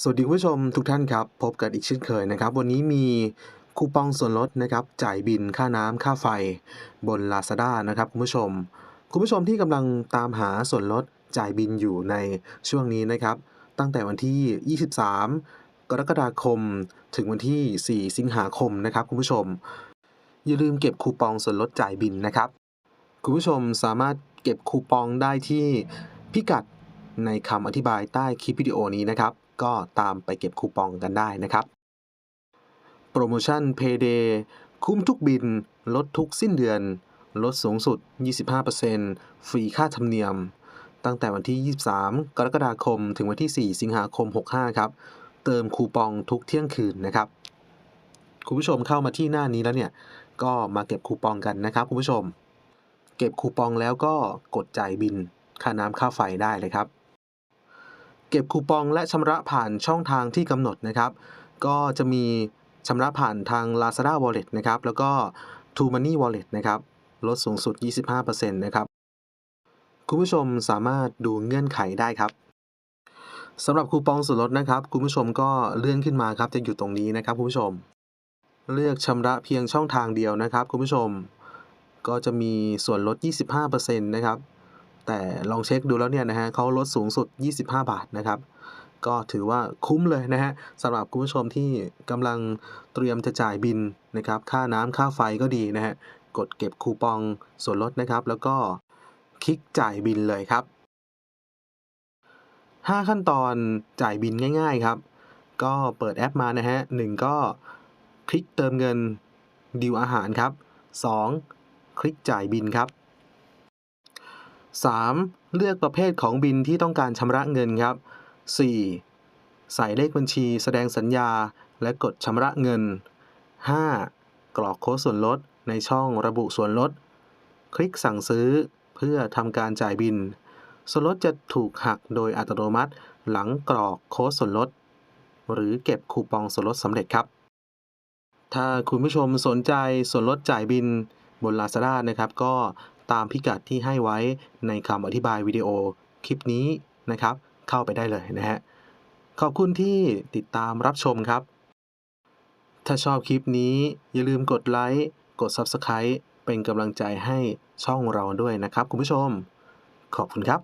สวัสดีคุณผู้ชมทุกท่านครับ พบกันอีกเช่นเคยนะครับ วันนี้มีคูปองส่วนลดนะครับจ่ายบินค่าน้ำค่าไฟบน Lazada นะครับคุณผู้ชม คุณผู้ชมที่กำลังตามหาส่วนลดจ่ายบินอยู่ในช่วงนี้นะครับ ตั้งแต่วันที่ 23 กรกฎาคม ถึงวันที่ 4 สิงหาคมนะครับคุณผู้ชม อย่าลืมเก็บคูปองส่วนลดจ่ายบินนะครับ คุณผู้ชมสามารถเก็บคูปองได้ที่พิกัดในคำอธิบายใต้คลิปวิดีโอนี้นะครับ ก็ตามไปเก็บคูปองกันได้นะครับ โปรโมชั่น Payday คุ้มทุกบิน ลดทุกสิ้นเดือน ลดสูงสุด 25%ฟรีค่าธรรมเนียม ตั้งแต่วันที่ 23 กรกฎาคม ถึงวันที่ 4 สิงหาคม 65 ครับ เติมคูปองทุกเที่ยงคืนนะครับ คุณผู้ชมเข้ามาที่หน้านี้แล้วเนี่ย ก็มาเก็บคูปองกันนะครับคุณผู้ชม เก็บคูปองแล้วก็กดจ่ายบินค่าน้ำค่าไฟได้เลยครับ เก็บคูปองและชำระผ่านช่องทางที่กำหนดนะครับ ก็จะมีชำระผ่านทาง Lazada Wallet นะครับ แล้วก็ True Money Wallet นะครับ ลดสูงสุด 25%นะครับ คุณผู้ชมสามารถดูเงื่อนไขได้ครับสำหรับคูปองส่วนลดนะครับ คุณผู้ชมก็เลื่อนขึ้นมาครับ จะอยู่ตรงนี้นะครับคุณผู้ชม เลือกชำระเพียงช่องทางเดียวนะครับ คุณผู้ชม ก็จะมีส่วนลด 25%นะครับ แต่ลองเช็คดูแล้วเนี่ยนะฮะเขาลดสูงสุด 25 บาทนะครับ ก็ถือว่าคุ้มเลยนะฮะสำหรับคุณผู้ชมที่กำลังเตรียมจะจ่ายบินนะครับ ค่าน้ำค่าไฟก็ดีนะฮะ กดเก็บคูปองส่วนลดนะครับ แล้วก็คลิกจ่ายบินเลยครับ 5 ขั้นตอนจ่ายบินง่าย ๆครับ ก็เปิดแอปมานะฮะหนึ่งก็คลิกเติมเงินดิวอาหารครับ 2. คลิกจ่ายบินครับ 3. เลือกประเภทของบินที่ต้องการชำระเงินครับ 4. ใส่เลขบัญชีแสดงสัญญา และกดชำระเงิน 5. กรอกโค้ดส่วนลดในช่องระบุส่วนลด คลิกสั่งซื้อเพื่อทำการจ่ายบิน ส่วนลดจะถูกหักโดยอัตโนมัติ หลังกรอกโค้ดส่วนลด หรือเก็บคูปองส่วนลดสำเร็จครับ ถ้าคุณผู้ชมสนใจส่วนลดจ่ายบินบน Lazada นะครับ ก็ ตามพิกัดที่ให้ไว้ในคำอธิบายวิดีโอคลิปนี้นะครับ เข้าไปได้เลยนะฮะ ขอบคุณที่ติดตามรับชมครับ ถ้าชอบคลิปนี้อย่าลืมกดไลค์กด Subscribe เป็นกำลังใจให้ช่องเราด้วยนะครับ คุณผู้ชม ขอบคุณครับ